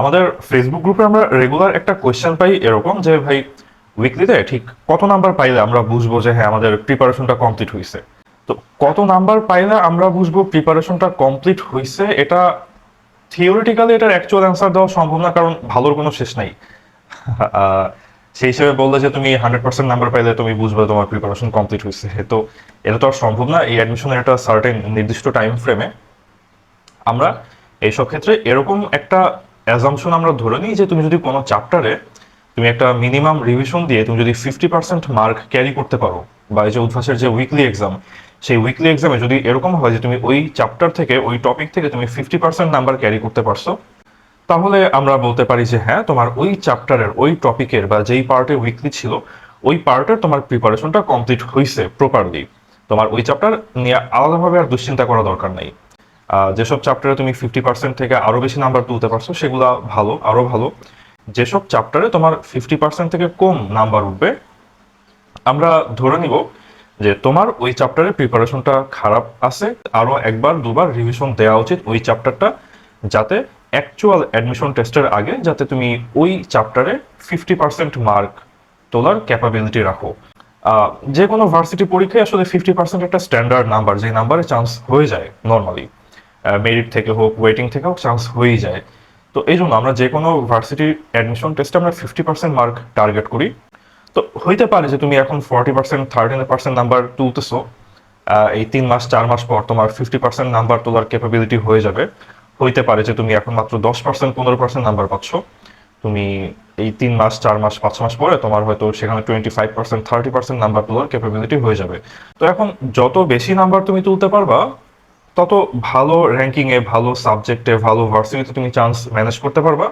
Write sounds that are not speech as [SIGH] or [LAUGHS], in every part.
আমাদের ফেসবুক গ্রুপে আমরা রেগুলার একটা কোয়েশ্চেন পাই এরকম যে, ভাই উইকলিতে ঠিক কত নাম্বার পাইলে আমরা বুঝব যে হ্যাঁ আমাদের প্রিপারেশনটা কমপ্লিট হয়েছে তো কত নাম্বার পাইলে আমরা বুঝব প্রিপারেশনটা কমপ্লিট হয়েছে এটা থিওরিটিক্যালি এটার অ্যাকচুয়াল অ্যান্সার দেওয়া সম্ভব না, কারণ ভালোর কোনো শেষ নাই। [LAUGHS] সেই হিসেবে বললে যে, তুমি হান্ড্রেড পার্সেন্ট নাম্বার পাইলে তুমি বুঝবে তোমার প্রিপারেশন কমপ্লিট হয়েছে তো এটা তো আর সম্ভব না, এই অ্যাডমিশনের একটা সার্টেন নির্দিষ্ট টাইম ফ্রেমে আমরা এইসব ক্ষেত্রে এরকম একটা অ্যাজামশন আমরা ধরে নিই যে তুমি যদি কোনো চ্যাপ্টারে তুমি একটা মিনিমাম রিভিশন দিয়ে তুমি যদি ফিফটি পার্সেন্ট মার্ক ক্যারি করতে পারো বা এই যে উদ্ভাসের যে উইকলি এক্সাম সেই উইকলি এক্সামে যদি এরকম হয় যে তুমি ওই চ্যাপ্টার থেকে, ওই টপিক থেকে তুমি ফিফটি পার্সেন্ট নাম্বার ক্যারি করতে পারছ, তাহলে আমরা বলতে পারি যে হ্যাঁ তোমার ওই চ্যাপ্টারের ওই টপিকের বা যেই পার্টে উইকলি ছিল, ওই পার্টের তোমার প্রিপারেশনটা কমপ্লিট হয়েছে প্রপারলি তোমার ওই চ্যাপ্টার নিয়ে আলাদাভাবে আর দুশ্চিন্তা করা দরকার নেই। যেসব চ্যাপ্টারে তুমি ফিফটি পার্সেন্ট থেকে আরও বেশি নাম্বার তুলতে পারছ, সেগুলা ভালো, আরও ভালো। যেসব চ্যাপ্টারে তোমার ফিফটি পার্সেন্ট থেকে কম নাম্বার উঠবে, আমরা ধরে নিব যে তোমার ওই চ্যাপ্টারের প্রিপারেশনটা খারাপ আছে, আরও একবার, দুবার রিভিশন দেওয়া উচিত ওই চ্যাপ্টারটা যাতে অ্যাকচুয়াল অ্যাডমিশন টেস্টের আগে যাতে তুমি ওই চ্যাপ্টারে ফিফটি পার্সেন্ট মার্ক তোলার ক্যাপাবিলিটি রাখো। যে কোনো ভার্সিটি পরীক্ষায় আসলে ফিফটি পার্সেন্ট একটা স্ট্যান্ডার্ড নাম্বার যে নাম্বারে চান্স হয়ে যায় নর্মালি মেরিট থেকে হোক ওয়েটিং থেকে হোক চান্স হয়েই যায়। তো এই জন্য আমরা যে কোনো ভার্সিটির অ্যাডমিশন টেস্টে আমরা ফিফটি পার্সেন্ট মার্ক টার্গেট করি। তো হইতে পারে যে তুমি এখন forty percent thirty percent number তুলতেছো এই তিন মাস, চার মাস পর তোমার ফিফটি পার্সেন্ট নাম্বার তোলার ক্যাপাবিলিটি হয়ে যাবে। হইতে পারে যে তুমি এখন মাত্র দশ পার্সেন্ট পনেরো পার্সেন্ট নাম্বার পাচ্ছ। তুমি এই তিন মাস, চার মাস, পাঁচ মাস পরে তোমার হয়তো সেখানে twenty five percent thirty percent number তোলার ক্যাপাবিলিটি হয়ে যাবে। তো এখন যত বেশি নাম্বার তুমি তুলতে পারবা তত ভালো র্যাঙ্কিংয়ে ভালো সাবজেক্টে ভালো ভার্সিটিতে তুমি চান্স ম্যানেজ করতে পারবা।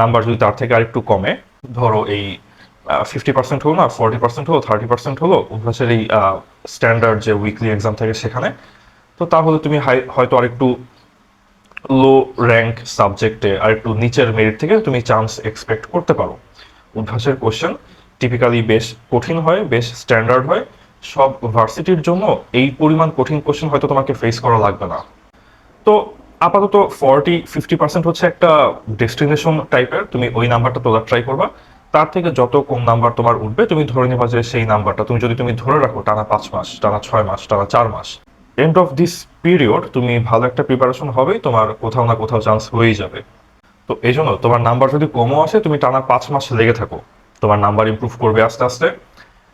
নাম্বার যদি তার থেকে আরেকটু কমে, ধরো এই ফিফটি পার্সেন্ট হলো না ফর্টি পার্সেন্ট হলো থার্টি পার্সেন্ট হলো উদ্ভাসের এই স্ট্যান্ডার্ড যে উইকলি এক্সাম থাকে সেখানে, তো তাহলে তুমি হয়তো আরেকটু লো র্যাঙ্ক সাবজেক্টে আর একটু নিচের মেরিট থেকে তুমি চান্স এক্সপেক্ট করতে পারো। উদ্ভাসের কোশ্চেন টিপিক্যালি বেশ কঠিন হয়, বেশ স্ট্যান্ডার্ড হয়। সব ভার্সিটির জন্য এই পরিমাণ কঠিন কোশ্চেন হয়তো তোমাকে ফেস করা লাগবে না। তো আপাতত ফর্টি ফিফটি পার্সেন্ট হচ্ছে একটা ডেস্টিনেশন টাইপের তুমি ওই নাম্বারটা তোলার ট্রাই করবা। তার থেকে যত কম নাম্বার তোমার উঠবে, তুমি ধরে নিবা যে সেই নাম্বারটা তুমি যদি তুমি ধরে রাখো, টানা পাঁচ মাস, টানা ছয় মাস, টানা চার মাস এন্ড অফ দিস পিরিয়ড তুমি ভালো একটা প্রিপারেশন হবে তোমার কোথাও না কোথাও চান্স হয়েই যাবে। তো এই জন্য তোমার নাম্বার যদি কমও আসে, তুমি টানা পাঁচ মাস লেগে থাকো। তোমার নাম্বার ইমপ্রুভ করবে আস্তে আস্তে।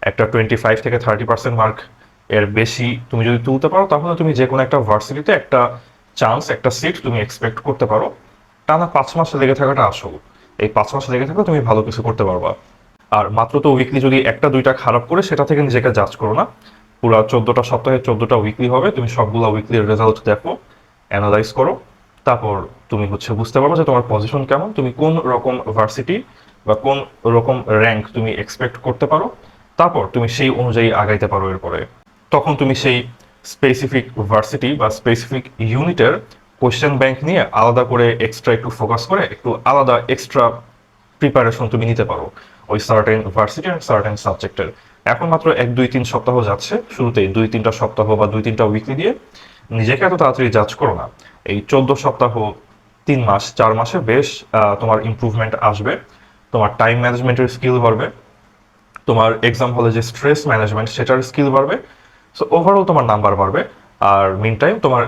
একটা টোয়েন্টি ফাইভ থেকে থার্টি পার্সেন্ট মার্ক এর বেশি তুমি যদি তুলতে পারো, তাহলে তুমি যে কোনো একটা ভার্সিটিতে একটা চান্স একটা সিট তুমি এক্সপেক্ট করতে পারো। টানা পাঁচ মাস লেগে থাকাটা আসল। এই পাঁচ মাস লেগে থাকলে তুমি ভালো কিছু করতে পারবা। আর মাত্র তো উইকলি যদি একটা, দুইটা খারাপ করে, সেটা থেকে নিজেকে জাজ করো না। পুরো চোদ্দটা সপ্তাহে চোদ্দটা উইকলি হবে, তুমি সবগুলো উইকলির রেজাল্ট দেখো অ্যানালাইজ করো। তারপর তুমি হচ্ছে বুঝতে পারবে যে তোমার পজিশন কেমন, তুমি কোন রকম ভার্সিটি বা কোন রকম র্যাঙ্ক তুমি এক্সপেক্ট করতে পারো। তারপর তুমি সেই অনুযায়ী আগাইতে পারো এরপরে। তখন তুমি সেই স্পেসিফিক ভার্সিটি বা স্পেসিফিক ইউনিটের কোয়েশ্চেন ব্যাংক নিয়ে আলাদা করে এক্সট্রা একটু ফোকাস করে একটু আলাদা এক্সট্রা প্রিপারেশন তুমি নিতে পারো ওই সার্টেন ভার্সিটি অ্যান্ড সার্টেন সাবজেক্টের এখন মাত্র এক, দুই, তিন সপ্তাহ যাচ্ছে শুরুতেই দুই, তিনটা সপ্তাহ বা দুই, তিনটা উইকলি দিয়ে নিজেকে এত তাড়াতাড়ি জাজ করো না। এই চোদ্দ সপ্তাহ, তিন মাস, চার মাসে বেশ তোমার ইমপ্রুভমেন্ট আসবে। তোমার টাইম ম্যানেজমেন্টের স্কিল বাড়বে। তোমার এক্সাম হলে যে স্ট্রেস ম্যানেজমেন্ট সেটার স্কিল বাড়বে। সো ওভারঅল তোমার নাম্বার বাড়বে। আর মিন টাইম তোমার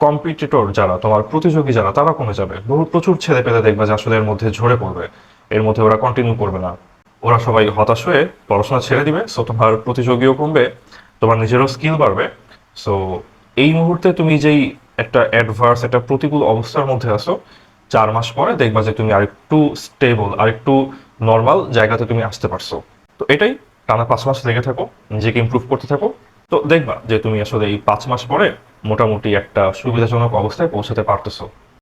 কম্পিটিটর যারা, তোমার প্রতিযোগী যারা, তারা কমে যাবে। বহু প্রচুর ছেলে পেলে দেখবে যে আসলে এর মধ্যে ঝরে পড়বে। এর মধ্যে ওরা কন্টিনিউ করবে না। ওরা সবাই হতাশ হয়ে পড়াশোনা ছেড়ে দিবে। সো তোমার প্রতিযোগীও কমবে। তোমার নিজেরও স্কিল বাড়বে। সো এই মুহূর্তে তুমি যেই একটা অ্যাডভার্স একটা প্রতিকূল অবস্থার মধ্যে আসো চার মাস পরে দেখবা যে তুমি আরেকটু স্টেবল আরেকটু নর্মাল জায়গাতে তুমি আসতে পারছ। তো এটাই, টানা পাঁচ মাস লেগে থাকো, নিজেকে ইম্প্রুভ করতে থাকো। তো দেখবা যে তুমি আসলে এই পাঁচ মাস পরে মোটামুটি একটা সুবিধাজনক অবস্থায় পৌঁছাতে পারতেছো।